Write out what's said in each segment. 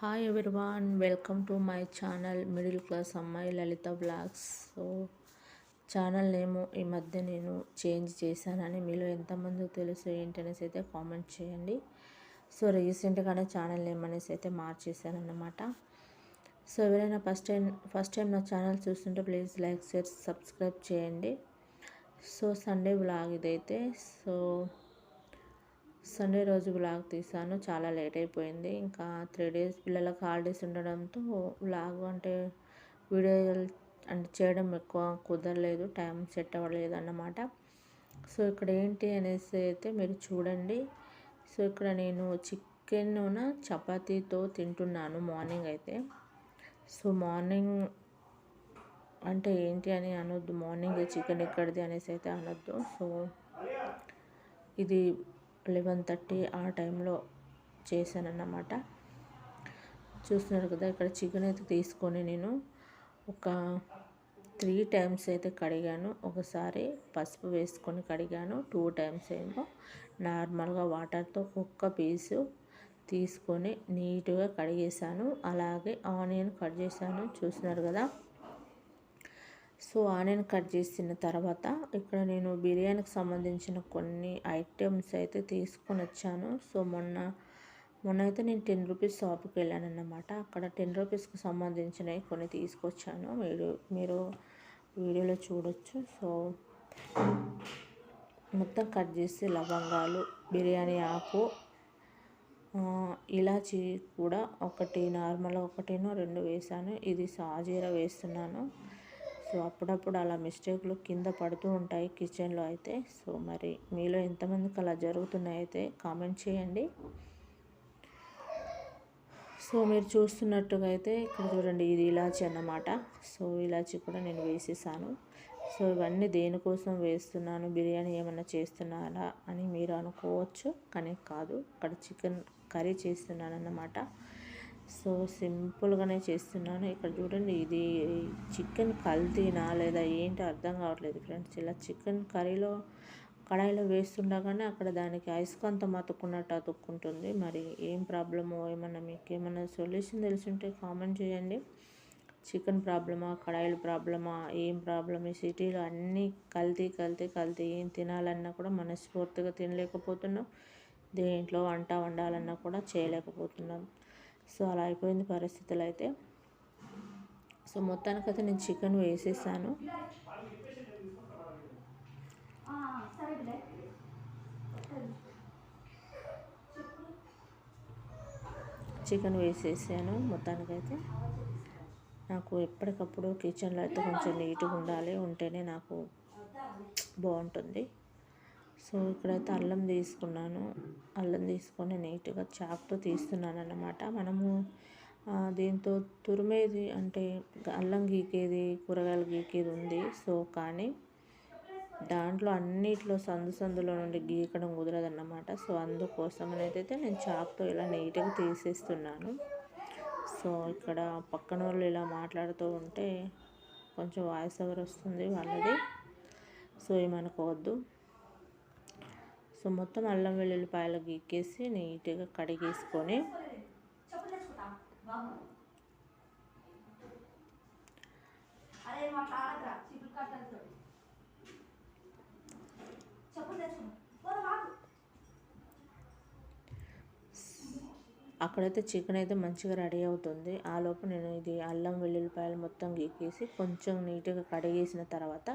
Hi everyone welcome to my channel middle class అమ్మాయి Lalitha blogs so channel name ఈ మధ్య నేను change చేశానని మీలో ఎంతమంది తెలుసు ఏంటనేసి అయితే కామెంట్ చేయండి. సో రీసెంట్గానే ఛానల్ నేమ్ అనేసి అయితే మార్చేశాను అన్నమాట సో ఎవరైనా ఫస్ట్ టైం ఫస్ట్ టైం నా ఛానల్ చూస్తుంటే ప్లీజ్ లైక్ షేర్ సబ్స్క్రైబ్ చేయండి. సో సండే బ్లాగ్ ఇదైతే. సో సండే రోజు వ్లాగ్ తీసాను చాలా లేట్ అయిపోయింది. ఇంకా త్రీ డేస్ పిల్లలకు హాలిడేస్ ఉండడంతో వ్లాగ్ అంటే వీడియో అంటే చేయడం ఎక్కువ కుదరలేదు. టైం సెట్ అవ్వలేదు అన్నమాట. సో ఇక్కడ ఏంటి అనేసి అయితే మీరు చూడండి. సో ఇక్కడ నేను చికెన్ చపాతీతో తింటున్నాను మార్నింగ్ అయితే. సో మార్నింగ్ అంటే ఏంటి అని అనొద్దు. మార్నింగ్ చికెన్ ఎక్కడిది అనేసి అయితే అనొద్దు. సో ఇది లెవెన్ థర్టీ ఆ టైంలో చేశానన్నమాట. చూస్తున్నారు కదా ఇక్కడ చికెన్ అయితే తీసుకొని నేను ఒక త్రీ టైమ్స్ అయితే కడిగాను. ఒకసారి పసుపు వేసుకొని కడిగాను. టూ టైమ్స్ ఏమో నార్మల్గా వాటర్తో ఒక్క పీసు తీసుకొని నీట్గా కడిగేసాను అలాగే ఆనియన్ కట్ చేశాను. చూస్తున్నారు కదా సో ఆనియన్ కట్ చేసిన తర్వాత ఇక్కడ నేను బిర్యానీకి సంబంధించిన కొన్ని ఐటమ్స్ అయితే తీసుకొని వచ్చాను. సో మొన్న మొన్న అయితే నేను టెన్ రూపీస్ షాప్కి వెళ్ళాను అన్నమాట అక్కడ టెన్ రూపీస్కి సంబంధించినవి కొన్ని తీసుకొచ్చాను. మీరు మీరు వీడియోలో చూడొచ్చు. సో మొత్తం కట్ చేసి లవంగాలు బిర్యానీ ఆకు ఇలాచి కూడా ఒకటి నార్మల్గా ఒకటినో రెండు వేసాను. ఇది సాజీరా వేస్తున్నాను. సో అప్పుడప్పుడు అలా మిస్టేక్లు కింద పడుతూ ఉంటాయి కిచెన్లో అయితే. సో మరి మీలో ఎంతమందికి అలా జరుగుతున్నాయి అయితే కామెంట్ చేయండి. సో మీరు చూస్తున్నట్టుగా అయితే ఇక్కడ చూడండి ఇది ఇలాచి అన్నమాట. సో ఇలాచి కూడా నేను వేసేసాను. సో ఇవన్నీ దేనికోసం వేస్తున్నాను? బిర్యానీ ఏమైనా చేస్తున్నారా అని మీరు అనుకోవచ్చు. కానీ కాదు ఇక్కడ చికెన్ కర్రీ చేస్తున్నాను అన్నమాట సో సింపుల్గానే చేస్తున్నాను. ఇక్కడ చూడండి ఇది చికెన్ కల్తీనా లేదా ఏంటి అర్థం కావట్లేదు ఫ్రెండ్స్. ఇలా చికెన్ కర్రీలో కడాయిలో వేస్తుండగానే అక్కడ దానికి అయస్కాంతం అతుక్కున్నట్టు అతుక్కుంటుంది. మరి ఏం ప్రాబ్లమో ఏమన్నా మీకు ఏమన్నా సొల్యూషన్ తెలిసింటే కామెంట్ చేయండి. చికెన్ ప్రాబ్లమా కడాయిల ప్రాబ్లమా ఏం ప్రాబ్లమ్ ఈ సిటీలో అన్నీ కల్తీ కల్తీ కల్తీ. ఏం తినాలన్నా కూడా మనస్ఫూర్తిగా తినలేకపోతున్నాం. దేంట్లో వంట వండాలన్నా కూడా చేయలేకపోతున్నాం. సో అలా అయిపోయింది పరిస్థితులు అయితే సో మొత్తానికైతే నేను చికెన్ వేసేసాను. చికెన్ వేసేసాను మొత్తానికైతే. నాకు ఎప్పటికప్పుడు కిచెన్లో అయితే కొంచెం నీట్గా ఉండాలి ఉంటేనే నాకు బాగుంటుంది. సో ఇక్కడైతే అల్లం తీసుకున్నాను. అల్లం తీసుకొని నీట్గా చాక్తో తీస్తున్నాను అన్నమాట మనము దీంతో తురిమేది అంటే అల్లం గీకేది కూరగాయలు గీకేది ఉంది. సో కానీ దాంట్లో అన్నిట్లో సందు సందులో నుండి గీకడం కుదరదన్నమాట. సో అందుకోసం అయితే నేను చాక్తో ఇలా నీట్గా తీసేస్తున్నాను. సో ఇక్కడ పక్కన వాళ్ళు ఇలా మాట్లాడుతూ ఉంటే కొంచెం వాయిస్ ఎవరు వస్తుంది వాళ్ళది. సో ఏమనుకోవద్దు. సో మొత్తం అల్లం వెల్లుల్లిపాయలు గీకేసి నీట్గా కడిగేసుకొని అక్కడైతే చికెన్ అయితే మంచిగా రెడీ అవుతుంది. ఆ లోపు నేను ఇది అల్లం వెల్లుల్లిపాయలు మొత్తం గీకేసి కొంచెం నీట్గా కడిగేసిన తర్వాత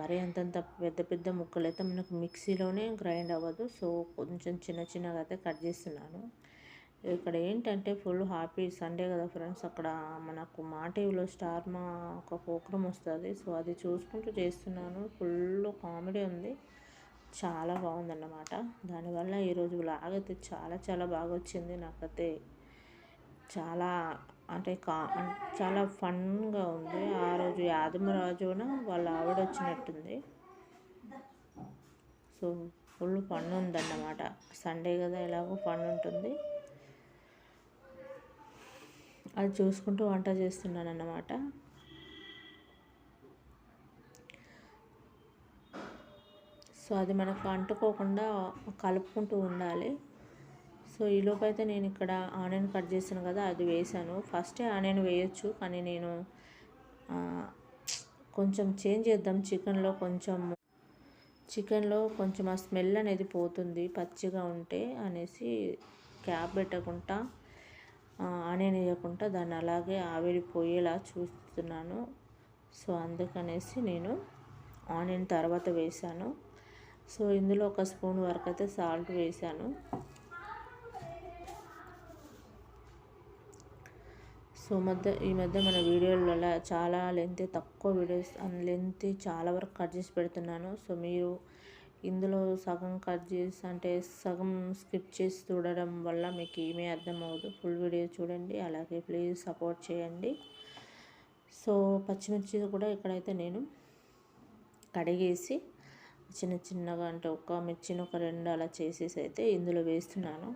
మరీ అంతంత పెద్ద పెద్ద ముక్కలు అయితే మనకు మిక్సీలోనే గ్రైండ్ అవ్వదు. సో కొంచెం చిన్న చిన్నగా అయితే కట్ చేస్తున్నాను. ఇక్కడ ఏంటంటే ఫుల్ హ్యాపీ సండే కదా ఫ్రెండ్స్. అక్కడ మనకు మా టీవీలో స్టార్ మా ఒక ప్రోగ్రామ్ వస్తుంది. సో అది చూసుకుంటూ చేస్తున్నాను. ఫుల్ కామెడీ ఉంది. చాలా బాగుందన్నమాట. దానివల్ల ఈరోజు లాగైతే చాలా చాలా బాగా వచ్చింది. నాకైతే చాలా అంటే కా చాలా ఫన్గా ఉంది. ఆ రోజు యాదమరాజున వాళ్ళ ఆవిడ వచ్చినట్టుంది. సో ఫుల్ ఫన్ ఉందన్నమాట. సండే కదా ఎలాగో ఫన్ ఉంటుంది. అది చూసుకుంటూ వంట చేస్తున్నాను అన్నమాట సో అది మనకు అంటుకోకుండా కలుపుకుంటూ ఉండాలి. సో ఈలోపు అయితే నేను ఇక్కడ ఆనియన్ కట్ చేసాను కదా అది వేసాను ఫస్టే ఆనియన్ వేయొచ్చు కానీ నేను కొంచెం చేంజ్ చేద్దాం. చికెన్లో కొంచెం చికెన్లో కొంచెం ఆ స్మెల్ అనేది పోతుంది పచ్చిగా ఉంటే అనేసి క్యాప్ పెట్టకుండా ఆనియన్ వేయకుండా దాన్ని అలాగే ఆవిరి పోయేలా చూస్తున్నాను. సో అందుకనేసి నేను ఆనియన్ తర్వాత వేసాను సో ఇందులో ఒక స్పూన్ వరకు అయితే సాల్ట్ వేసాను సో మధ్య ఈ మధ్య మన వీడియోలలో చాలా లెంత్ తక్కువ వీడియోస్ లెంత్ చాలా వరకు కట్ చేసి పెడుతున్నాను. సో మీరు ఇందులో సగం కట్ చేసి అంటే సగం స్కిప్ చేసి చూడడం వల్ల మీకు ఏమీ అర్థం అవ్వదు. ఫుల్ వీడియో చూడండి అలాగే ప్లీజ్ సపోర్ట్ చేయండి. సో పచ్చిమిర్చి కూడా ఇక్కడైతే నేను కడిగేసి చిన్న చిన్నగా అంటే ఒక మిర్చిని ఒక రెండు అలా చేసేసి అయితే ఇందులో వేస్తున్నాను.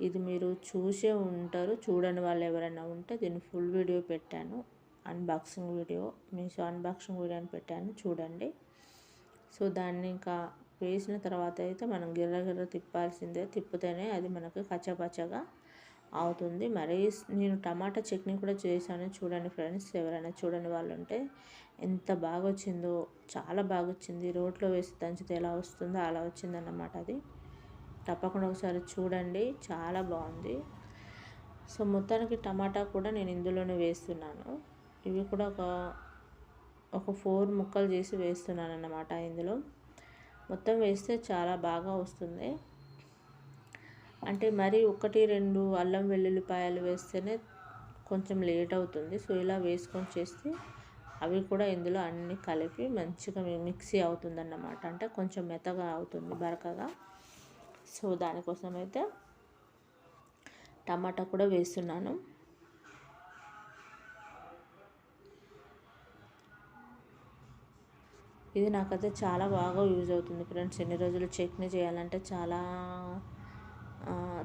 ఇది మీరు చూసే ఉంటారు. చూడని వాళ్ళు ఎవరైనా ఉంటే దీన్ని ఫుల్ వీడియో పెట్టాను. Unboxing video Meesho unboxing video అని పెట్టాను. చూడండి. సో దాన్ని ఇంకా వేసిన తర్వాత అయితే మనం గిర్ర గిర్ర తిప్పాల్సిందే. తిప్పితేనే అది మనకు కచ్చపచ్చగా అవుతుంది. మరి నేను టమాటా చట్నీ కూడా చేశాను. చూడండి ఫ్రెండ్స్ ఎవరైనా చూడని వాళ్ళు ఉంటే ఎంత బాగా వచ్చిందో చాలా బాగా వచ్చింది రోట్లో వేసి దంచితే ఎలా వస్తుందో అలా వచ్చిందన్నమాట అది. తప్పకుండా ఒకసారి చూడండి. చాలా బాగుంది. సో మొత్తానికి టమాటా కూడా నేను ఇందులోనే వేస్తున్నాను. ఇవి కూడా ఒక ఒక ఫోర్ ముక్కలు చేసి వేస్తున్నాను అన్నమాట ఇందులో. మొత్తం వేస్తే చాలా బాగా వస్తుంది. అంటే మరి ఒకటి రెండు అల్లం వెల్లుల్లిపాయలు వేస్తేనే కొంచెం లేట్ అవుతుంది. సో ఇలా వేసుకొని చేస్తే అవి కూడా ఇందులో అన్నీ కలిపి మంచిగా మిక్సీ అవుతుందన్నమాట. అంటే కొంచెం మెత్తగా అవుతుంది బరకగా. సో దానికోసం అయితే టమాటా కూడా వేస్తున్నాను. ఇది నాకైతే చాలా బాగా యూజ్ అవుతుంది ఫ్రెండ్స్. ఎన్ని రోజులు చట్నీ చేయాలంటే చాలా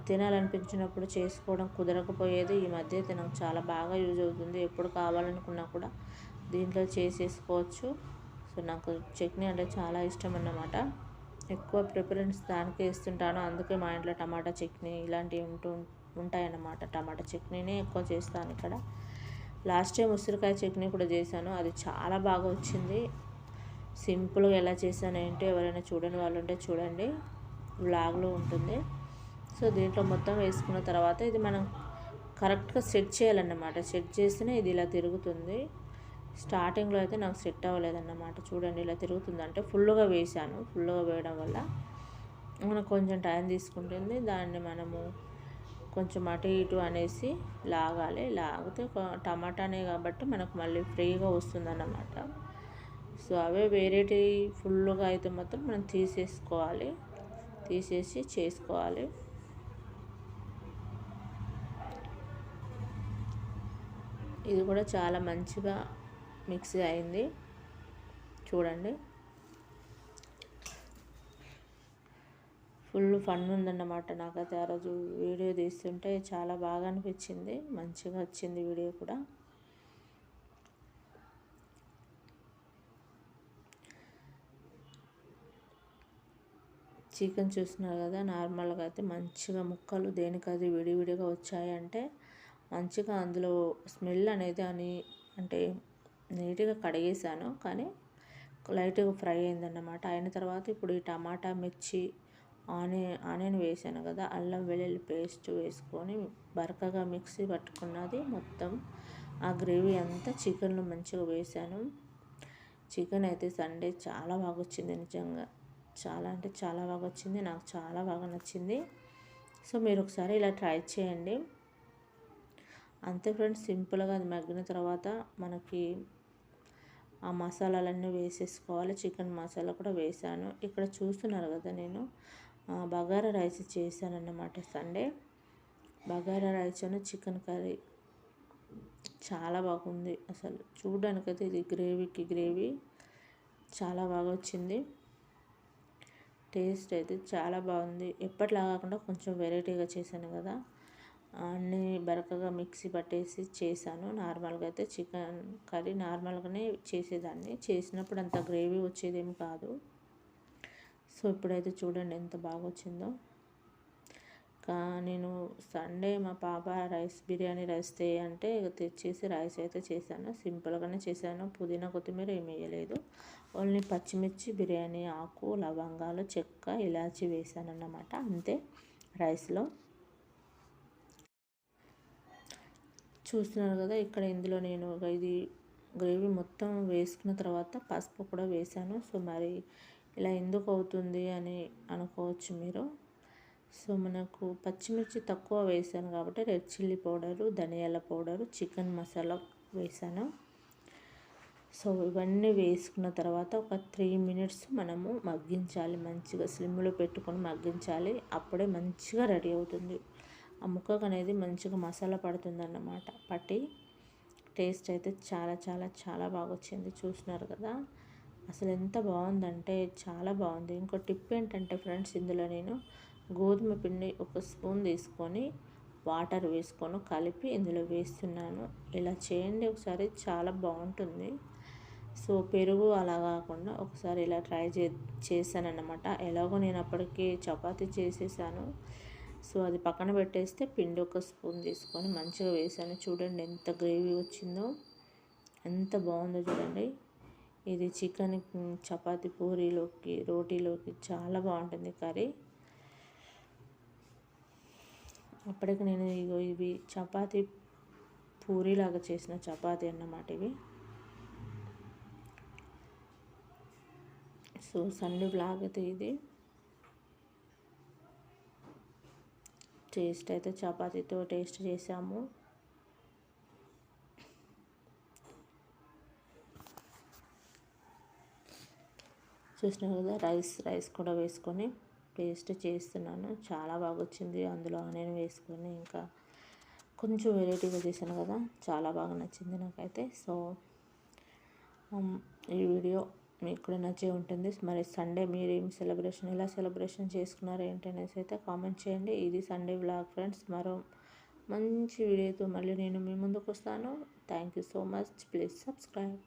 తినాలనిపించినప్పుడు చేసుకోవడం కుదరకపోయేది. ఈ మధ్య అయితే నాకు చాలా బాగా యూజ్ అవుతుంది. ఎప్పుడు కావాలనుకున్నా కూడా దీంట్లో చేసేసుకోవచ్చు. సో నాకు చట్నీ అంటే చాలా ఇష్టం అన్నమాట. ఎక్కువ ప్రిఫరెన్స్ దానికే ఇస్తుంటాను. అందుకే మా ఇంట్లో టమాటా చట్నీ ఇలాంటివి ఉంటూ ఉంటాయన్నమాట. టమాటా చట్నీనే ఎక్కువ చేస్తాను ఇక్కడ. లాస్ట్ టైం ఉసిరికాయ చట్నీ కూడా చేశాను. అది చాలా బాగా వచ్చింది. సింపుల్గా ఎలా చేశాను ఏంటో ఎవరైనా చూడని వాళ్ళు ఉంటే చూడండి. వ్లాగ్లో ఉంటుంది. సో దీంట్లో మొత్తం వేసుకున్న తర్వాత ఇది మనం కరెక్ట్గా సెట్ చేయాలన్నమాట. సెట్ చేస్తేనే ఇది ఇలా తిరుగుతుంది. స్టార్టింగ్లో అయితే నాకు సెట్ అవ్వలేదన్నమాట. చూడండి ఇలా తిరుగుతుంది. అంటే ఫుల్గా వేసాను ఫుల్గా వేయడం వల్ల మనకు కొంచెం టైం తీసుకుంటుంది. దాన్ని మనము కొంచెం అటు ఇటు అనేసి లాగాలి. లాగితే టమాటానే కాబట్టి మనకు మళ్ళీ ఫ్రీగా వస్తుందన్నమాట. సో అవే వేరేటి ఫుల్గా అయితే మాత్రం మనం తీసేసుకోవాలి. తీసేసి చేసుకోవాలి. ఇది కూడా చాలా మంచిగా మిక్సీ అయింది. చూడండి. ఫుల్ ఫన్ ఉందన్నమాట నాకైతే ఆ రోజు వీడియో తీస్తుంటే చాలా బాగా అనిపించింది. మంచిగా వచ్చింది వీడియో కూడా. చికెన్ చూస్తున్నారు కదా నార్మల్గా అయితే మంచిగా ముక్కలు దేనికది విడివిడిగా వచ్చాయంటే మంచిగా అందులో స్మెల్ అనేది అని అంటే నీట్గా కడిగేసాను. కానీ లైట్గా ఫ్రై అయిందన్నమాట. అయిన తర్వాత ఇప్పుడు ఈ టమాటా మిర్చి ఆనియన్ ఆనియన్ వేసాను కదా అల్లం వెల్లుల్లి పేస్ట్ వేసుకొని బరకగా మిక్సీ పట్టుకున్నది మొత్తం. ఆ గ్రేవీ అంతా చికెన్లో మంచిగా వేసాను. చికెన్ అయితే సండే చాలా బాగా వచ్చింది నిజంగా. చాలా అంటే చాలా బాగా వచ్చింది. నాకు చాలా బాగా నచ్చింది. సో మీరు ఒకసారి ఇలా ట్రై చేయండి. అంతే ఫ్రెండ్స్ సింపుల్గా అది మగ్గిన తర్వాత మనకి ఆ మసాలాలన్నీ వేసేసుకోవాలి. చికెన్ మసాలా కూడా వేసాను ఇక్కడ చూస్తున్నారు కదా నేను. బగారా రైస్ చేశానన్నమాట సండే. బగారా రైస్ అని చికెన్ కర్రీ. చాలా బాగుంది అసలు. చూడడానికైతే ఇది గ్రేవీకి గ్రేవీ. చాలా బాగా వచ్చింది. టేస్ట్ అయితే చాలా బాగుంది. ఎప్పటిలా కాకుండా కొంచెం వెరైటీగా చేశాను కదా. అన్నీ బరకగా మిక్సీ పట్టేసి చేశాను. నార్మల్గా అయితే చికెన్ కర్రీ నార్మల్గానే చేసేదాన్ని. చేసినప్పుడు అంత గ్రేవీ వచ్చేదేమి కాదు. సో ఇప్పుడైతే చూడండి ఎంత బాగా వచ్చిందో. నేను సండే మా పాప రైస్ బిర్యానీ రైస్ తే అంటే తెచ్చేసి రైస్ అయితే చేశాను. సింపుల్గానే చేశాను. పుదీనా కొత్తిమీర ఏమి వేయలేదు. ఓన్లీ పచ్చిమిర్చి బిర్యానీ ఆకు లవంగాలు చెక్క ఇలాచి వేసాను అన్నమాట అంతే రైస్లో. చూస్తున్నారు కదా ఇక్కడ ఇందులో నేను ఇది గ్రేవీ మొత్తం వేసుకున్న తర్వాత పసుపు కూడా వేసాను సో మరి ఇలా ఎందుకు అవుతుంది అని అనుకోవచ్చు మీరు. సో మనకు పచ్చిమిర్చి తక్కువ వేసాను కాబట్టి రెడ్ చిల్లీ పౌడరు ధనియాల పౌడరు చికెన్ మసాలా వేసాను సో ఇవన్నీ వేసుకున్న తర్వాత ఒక త్రీ మినిట్స్ మనము మగ్గించాలి. మంచిగా స్లిమ్లో పెట్టుకొని మగ్గించాలి. అప్పుడే మంచిగా రెడీ అవుతుంది. ఆ ముక్కకు అనేది మంచిగా మసాలా పడుతుంది అన్నమాట పట్టి టేస్ట్ అయితే చాలా చాలా చాలా బాగా వచ్చింది. చూసినారు కదా? అసలు ఎంత బాగుందంటే చాలా బాగుంది. ఇంకో టిప్ ఏంటంటే ఫ్రెండ్స్ ఇందులో నేను గోధుమ పిండి ఒక స్పూన్ తీసుకొని వాటర్ వేసుకొని కలిపి ఇందులో వేస్తున్నాను. ఇలా చేయండి ఒకసారి చాలా బాగుంటుంది. సో పెరుగు అలా కాకుండా ఒకసారి ఇలా ట్రై చే చేశాను అన్నమాట ఎలాగో నేను అప్పటికి చపాతీ చేసేసాను. సో అది పక్కన పెట్టేస్తే పిండి ఒక స్పూన్ తీసుకొని మంచిగా వేసాను. చూడండి ఎంత గ్రేవీ వచ్చిందో ఎంత బాగుందో చూడండి. ఇది చికెన్ చపాతి పూరీలోకి రోటీలోకి చాలా బాగుంటుంది కర్రీ. అప్పటికి నేను ఇగో ఇవి చపాతి పూరీలాగా చేసిన చపాతి అన్నమాట ఇవి. సో సండే బ్లాగ్ అయితే ఇది. టేస్ట్ అయితే చపాతీతో టేస్ట్ చేసాము. చూసినా కదా రైస్ రైస్ కూడా వేసుకొని టేస్ట్ చేస్తున్నాను. చాలా బాగా వచ్చింది అందులో ఆనియన్ వేసుకొని ఇంకా కొంచెం వెరైటీగా చేశాను కదా చాలా బాగా నచ్చింది నాకైతే. సో ఈ వీడియో మీకు కూడా నచ్చే ఉంటుంది. మరి సండే మీరు ఏం సెలబ్రేషన్ ఎలా సెలబ్రేషన్ చేసుకున్నారు ఏంటనేసి అయితే కామెంట్ చేయండి. ఇది సండే వ్లాగ్ ఫ్రెండ్స్ మరో మంచి వీడియోతో మళ్ళీ నేను మీ ముందుకు వస్తాను. Thank you so much please subscribe